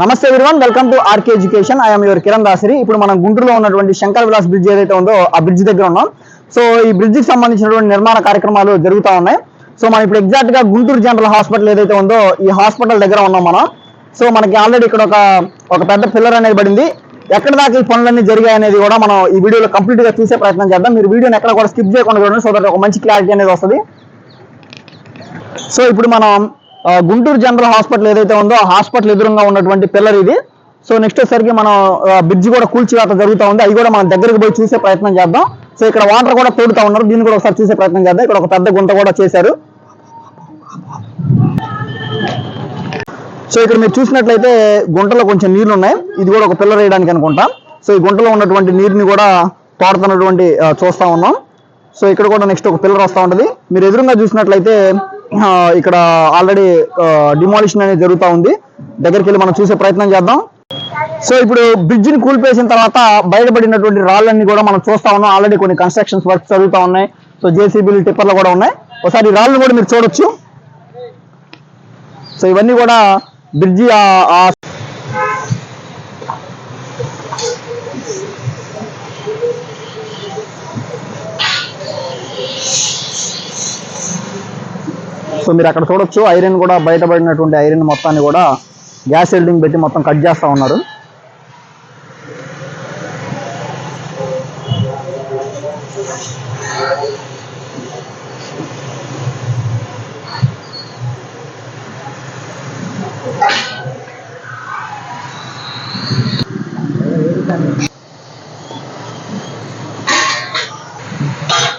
Namaste everyone welcome to RK education I'm your Kiran Dasari ఇప్పుడు మనం గుంటూరులో ఉన్నటువంటి శంకర్ విలాస్ బ్రిడ్జ్ ఏదైతే ఉందో ఆ బ్రిడ్జ్ దగ్గర ఉన్నాం. సో ఈ బ్రిడ్జ్కి సంబంధించినటువంటి నిర్మాణ కార్యక్రమాలు జరుగుతూ ఉన్నాయి. సో మనం ఇప్పుడు ఎగ్జాక్ట్గా గుంటూరు జనరల్ హాస్పిటల్ ఏదైతే ఉందో ఈ హాస్పిటల్ దగ్గర ఉన్నాం మనం. సో మనకి ఆల్రెడీ ఇక్కడ ఒక ఒక పెద్ద పిల్లర్ అనేది పడింది. ఎక్కడ దాకా ఈ పనులన్నీ జరిగాయి అనేది కూడా మనం ఈ వీడియోలో కంప్లీట్గా చూసే ప్రయత్నం చేద్దాం. మీరు వీడియోని ఎక్కడ కూడా స్కిప్ చేయకుండా చూడండి సో దట్ ఒక మంచి క్లారిటీ అనేది వస్తుంది. సో ఇప్పుడు మనం గుంటూరు జనరల్ హాస్పిటల్ ఏదైతే ఉందో ఆ హాస్పిటల్ ఎదురుగా ఉన్నటువంటి పిల్లర్ ఇది. సో నెక్స్ట్ వచ్చేసరికి మనం బ్రిడ్జ్ కూడా కూల్చివేత జరుగుతూ ఉంది. అది కూడా మనం దగ్గరికి పోయి చూసే ప్రయత్నం చేద్దాం. సో ఇక్కడ వాటర్ కూడా తోడుతా ఉన్నారు. దీన్ని కూడా ఒకసారి చూసే ప్రయత్నం చేద్దాం. ఇక్కడ ఒక పెద్ద గుంట కూడా చేశారు. సో ఇక్కడ మీరు చూసినట్లయితే గుంటలో కొంచెం నీళ్ళు ఉన్నాయి ఇది కూడా ఒక పిల్లర్ వేయడానికి అనుకుంటా. సో ఈ గుంటలో ఉన్నటువంటి నీరుని కూడా తోడుతున్నటువంటి చూస్తూ చూస్తా ఉన్నాం. సో ఇక్కడ కూడా నెక్స్ట్ ఒక పిల్లర్ వస్తూ ఉంటుంది. మీరు ఎదురుగా చూసినట్లయితే ఇక్కడ ఆల్రెడీ డిమాలిషన్ అనేది జరుగుతూ ఉంది. దగ్గరికి వెళ్ళి మనం చూసే ప్రయత్నం చేద్దాం. సో ఇప్పుడు బ్రిడ్జ్ని కూల్పేసిన తర్వాత బయటపడినటువంటి రాళ్ళన్నీ కూడా మనం చూస్తా ఉన్నాం. ఆల్రెడీ కొన్ని కన్స్ట్రక్షన్స్ వర్క్స్ జరుగుతూ ఉన్నాయి. సో జేసీబీలు టిప్పర్లు కూడా ఉన్నాయి. ఒకసారి రాళ్ళు కూడా మీరు చూడొచ్చు. సో ఇవన్నీ కూడా బ్రిడ్జి సో మీరు అక్కడ చూడొచ్చు ఐరన్ కూడా బయటపడినటువంటి ఐరన్ మొత్తాన్ని కూడా గ్యాస్ వెల్డింగ్ పెట్టి మొత్తం కట్ చేస్తా ఉన్నారు.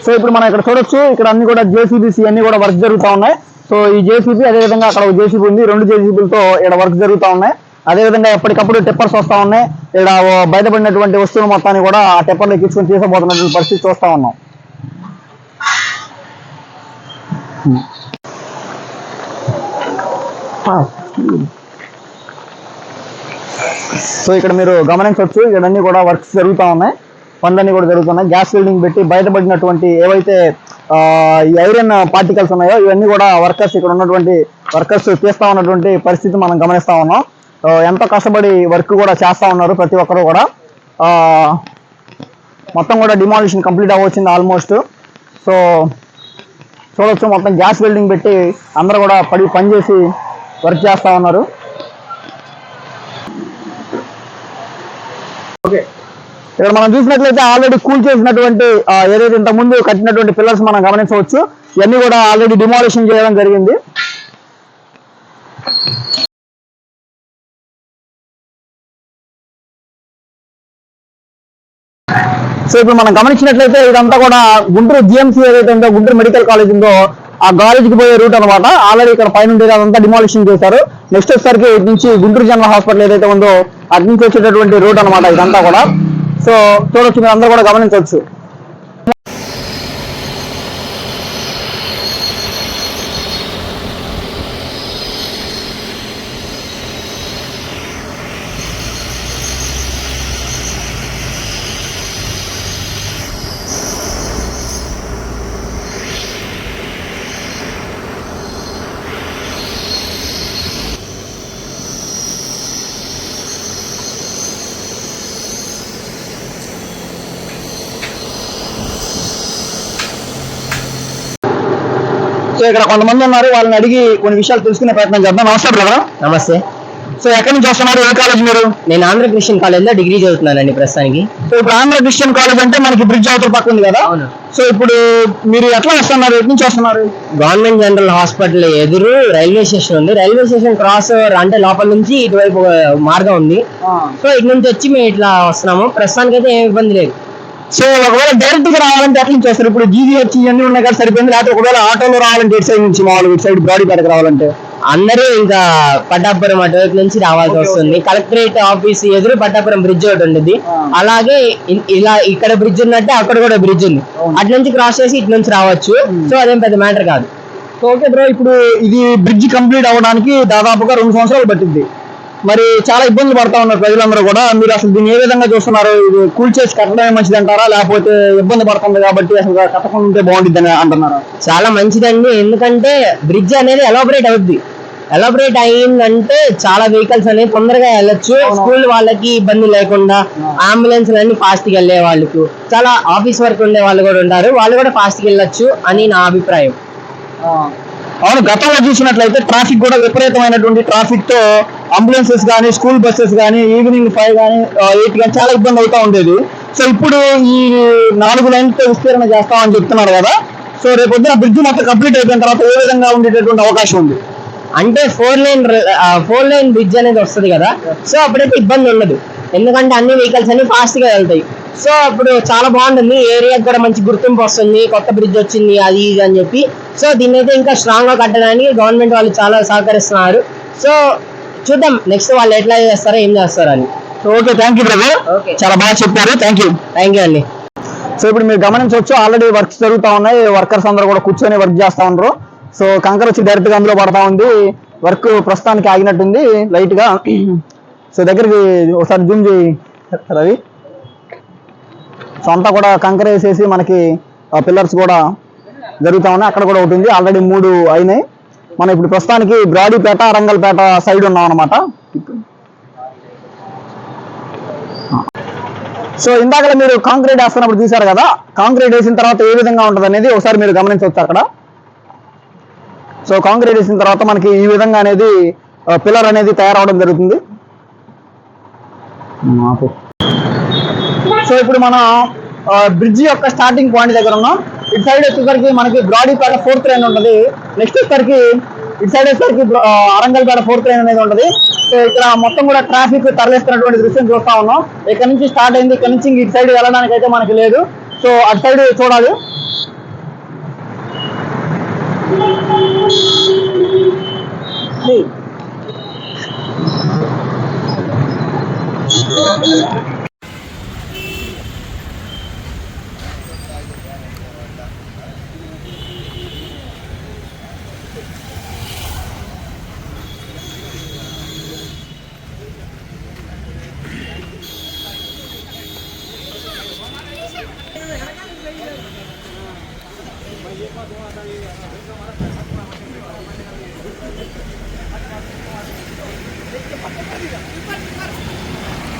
సో ఇప్పుడు మనం ఇక్కడ చూడొచ్చు ఇక్కడ అన్ని కూడా జేసీబీసీ అన్ని కూడా వర్క్ జరుగుతూ ఉన్నాయి. సో ఈ జేసీబీ అదేవిధంగా అక్కడ ఒక జేసీబీ ఉంది. రెండు జేసీబీలతో ఇక్కడ వర్క్ జరుగుతూ ఉన్నాయి. అదేవిధంగా ఎప్పటికప్పుడు టెప్పర్స్ వస్తూ ఉన్నాయి. ఇక్కడ బయటపడినటువంటి వస్తువులు మొత్తాన్ని కూడా ఆ టిప్పర్లు ఎక్కించుకొని తీసుకుపోతున్నటువంటి పరిస్థితి చూస్తూ ఉన్నాం. సో ఇక్కడ మీరు గమనించవచ్చు ఇక్కడ అన్ని కూడా వర్క్స్ జరుగుతూ ఉన్నాయి. పనులన్నీ కూడా జరుగుతున్నాయి. గ్యాస్ బిల్డింగ్ పెట్టి బయటపడినటువంటి ఏవైతే ఈ ఐరన్ పార్టికల్స్ ఉన్నాయో ఇవన్నీ కూడా వర్కర్స్ ఇక్కడ ఉన్నటువంటి వర్కర్స్ తీస్తా ఉన్నటువంటి పరిస్థితి మనం గమనిస్తా ఉన్నాం. ఎంత కష్టపడి వర్క్ కూడా చేస్తా ఉన్నారు ప్రతి ఒక్కరు కూడా. మొత్తం కూడా డిమాలిషన్ కంప్లీట్ అవ్వచ్చింది ఆల్మోస్ట్ సో చూడొచ్చు మొత్తం గ్యాస్ వెల్డింగ్ పెట్టి అందరూ కూడా పడి పనిచేసి వర్క్ చేస్తూ ఉన్నారు ఓకే ఇక్కడ మనం చూసినట్లయితే ఆల్రెడీ కూల్ చేసినటువంటి ఏదైతే ఇంత ముందు కట్టినటువంటి పిల్లర్స్ మనం గమనించవచ్చు ఇవన్నీ కూడా ఆల్రెడీ డిమాలిషన్ చేయడం జరిగింది. సో ఇప్పుడు మనం గమనించినట్లయితే ఇదంతా కూడా గుంటూరు జిఎంసీ ఏదైతే ఉందో గుంటూరు మెడికల్ కాలేజ్ ఉందో ఆ కాలేజీకి పోయే రూట్ అనమాట ఆల్రెడీ ఇక్కడ పైన ఉండేది అదంతా డిమాలిషన్ చేశారు. నెక్స్ట్ వచ్చేసరికి ఇటు నుంచి గుంటూరు జనరల్ హాస్పిటల్ ఏదైతే ఉందో అటు నుంచి వచ్చేటటువంటి రూట్ అనమాట ఇదంతా కూడా. సో చూడొచ్చు మీరు అందరూ కూడా గమనించవచ్చు. సో ఇక్కడ కొంతమంది ఉన్నారు వాళ్ళని అడిగి కొన్ని విషయాలు తెలుసుకునే ప్రయత్నం చేద్దాం. నమస్తే బ్రదర్. నమస్తే. సో ఎక్కడి నుంచి వస్తున్నారు? ఏ కాలేజ్ మీరు? నేను ఆంధ్ర క్రిస్టియన్ కాలేజ్లో డిగ్రీ చదువుతున్నానండి ప్రస్తుతానికి. సో ఇప్పుడు ఆంధ్ర క్రిస్టియన్ కాలేజ్ అంటే మనకి బ్రిడ్జ్ అవతల పక్క ఉంది కదా? అవును. సో ఇప్పుడు మీరు ఎట్లా వస్తున్నారు? ఎటు నుంచి వస్తున్నారు? గవర్నమెంట్ జనరల్ హాస్పిటల్ ఎదురు రైల్వే స్టేషన్ ఉంది. రైల్వే స్టేషన్ క్రాస్ ఓవర్ అంటే లోపల నుంచి ఇటువైపు మార్గం ఉంది. సో ఇటు నుంచి వచ్చి మేము ఇట్లా వస్తున్నాము. ప్రస్తుతానికి అయితే ఏం ఇబ్బంది లేదు. సో ఒకవేళ డైరెక్ట్గా రావాలంటే ఎట్లా నుంచి వస్తారు? ఇప్పుడు జీజీహెచ్ ఇవన్నీ ఉన్నాయి కదా సరిపోయింది. లేకపోతే ఒకవేళ ఆటోలో రావాలంటే ఇటు సైడ్ నుంచి మామూలుగా ఇటు సైడ్ బ్రాడీపేటకు రావాలంటే? అందరూ ఇంకా పట్టాపురం అటువైపు నుంచి రావాల్సి వస్తుంది. కలెక్టరేట్ ఆఫీస్ ఎదురు పట్టాపురం బ్రిడ్జ్ ఒకటి ఉంటుంది ఆ. అలాగే ఇలా ఇక్కడ బ్రిడ్జ్ ఉన్నట్టే అక్కడ కూడా బ్రిడ్జ్ ఉంది. అటు నుంచి క్రాస్ చేసి ఇటు నుంచి రావచ్చు. సో అదేం పెద్ద మ్యాటర్ కాదు. సో ఓకే బ్రో ఇప్పుడు ఇది బ్రిడ్జ్ కంప్లీట్ అవ్వడానికి దాదాపుగా రెండు సంవత్సరాలు పట్టింది మరి చాలా ఇబ్బందులు పడతా ఉన్నారు ప్రజలందరూ కూడా. మీరు అసలు దీన్ని ఏ విధంగా చూస్తున్నారు? ఇది కూల్ చేసి కట్టడమే మంచిది అంటారా? లేకపోతే ఇబ్బంది పడుతుంది కాబట్టి అసలు కట్టకుండా ఉంటే బాగుంటుంది అని అంటున్నారా? చాలా మంచిదండి. ఎందుకంటే బ్రిడ్జ్ అనేది ఎలాబరేట్ అవుద్ది. ఎలాబరేట్ అయ్యిందంటే చాలా వెహికల్స్ అనేవి తొందరగా వెళ్ళొచ్చు. స్కూల్ వాళ్ళకి ఇబ్బంది లేకుండా అంబులెన్స్ అన్ని ఫాస్ట్గా వెళ్ళే వాళ్ళకు. చాలా ఆఫీస్ వర్క్ ఉండే వాళ్ళు కూడా ఉంటారు. వాళ్ళు కూడా ఫాస్ట్గా వెళ్ళొచ్చు అని నా అభిప్రాయం. అవును గతంలో చూసినట్లయితే ట్రాఫిక్ కూడా విపరీతమైనటువంటి ట్రాఫిక్తో అంబులెన్సెస్ కానీ స్కూల్ బస్సెస్ కానీ ఈవినింగ్ ఫైవ్ కానీ ఎయిట్ కానీ చాలా ఇబ్బంది అవుతా ఉండేది. సో ఇప్పుడు ఈ నాలుగు లైన్లతో విస్తీరణ చేస్తామని చెప్తున్నారు కదా. సో రేపు పొద్దున బ్రిడ్జ్ మొత్తం కంప్లీట్ అయిపోయిన తర్వాత ఏ విధంగా ఉండేటటువంటి అవకాశం ఉంది? అంటే four lane four lane bridge అనేది వస్తుంది కదా. సో అప్పుడైతే ఇబ్బంది ఉండదు. ఎందుకంటే అన్ని వెహికల్స్ అన్ని ఫాస్ట్గా వెళ్తాయి. సో అప్పుడు చాలా బాగుంటుంది. ఏరియాకి కూడా మంచి గుర్తింపు వస్తుంది. కొత్త బ్రిడ్జ్ వచ్చింది అది ఇది అని చెప్పి. సో దీన్ని అయితే ఇంకా స్ట్రాంగ్గా కట్టడానికి గవర్నమెంట్ వాళ్ళు చాలా సహకరిస్తున్నారు. సో చూద్దాం నెక్స్ట్ వాళ్ళు ఎట్లా చేస్తారో ఏం చేస్తారో అని. Okay thank you brother. చాలా బాగా చెప్పారు. థ్యాంక్ యూ థ్యాంక్ యూ అండి. సో ఇప్పుడు మీరు గమనించవచ్చు ఆల్రెడీ వర్క్స్ జరుగుతా ఉన్నాయి. వర్కర్స్ అందరూ కూడా కూర్చొని వర్క్ చేస్తా ఉన్నారు. సో కంకర వచ్చి డైరెక్ట్గా అందులో పడతా ఉంది. వర్క్ ప్రస్తుతానికి ఆగినట్టుంది లైట్గా. సో దగ్గరికి ఒకసారి జూమ్ చేయి రవి. సో అంతా కూడా కంకర వేసేసి మనకి పిల్లర్స్ కూడా జరుగుతా ఉన్నాయి. అక్కడ కూడా ఒకటి ఉంది. ఆల్రెడీ మూడు అయినాయి. మనం ఇప్పుడు ప్రస్తుతానికి బ్రాడీపేట రంగల్పేట సైడ్ ఉన్నాం అనమాట సో ఇందాక మీరు కాంక్రీట్ వేస్తున్నప్పుడు తీశారు కదా కాంక్రీట్ వేసిన తర్వాత ఏ విధంగా ఉంటుంది అనేది ఒకసారి మీరు గమనించవచ్చు అక్కడ. సో కాంక్రీట్ వేసిన తర్వాత మనకి ఈ విధంగా అనేది పిల్లర్ అనేది తయారవడం జరుగుతుంది. మాకు సో ఇప్పుడు మనం బ్రిడ్జి యొక్క స్టార్టింగ్ పాయింట్ దగ్గర ఉన్నాం. ఇటు సైడ్ వచ్చేసరికి మనకి బ్రాడీపేట ఫోర్త్ లైన్ ఉంటుంది. నెక్స్ట్ వచ్చేసరికి ఇటు సైడ్ వచ్చేసరికి అరంగల్పేట ఫోర్త్ లైన్ అనేది ఉంటుంది. సో ఇక్కడ మొత్తం కూడా ట్రాఫిక్ తరలిస్తున్నటువంటి దృశ్యం చూస్తా ఉన్నాం. ఇక్కడ నుంచి స్టార్ట్ అయింది ఇక్కడ నుంచి ఇటు సైడ్ వెళ్ళడానికి అయితే మనకి లేదు. సో అటు సైడ్ చూడాలి. Hey. Thank you.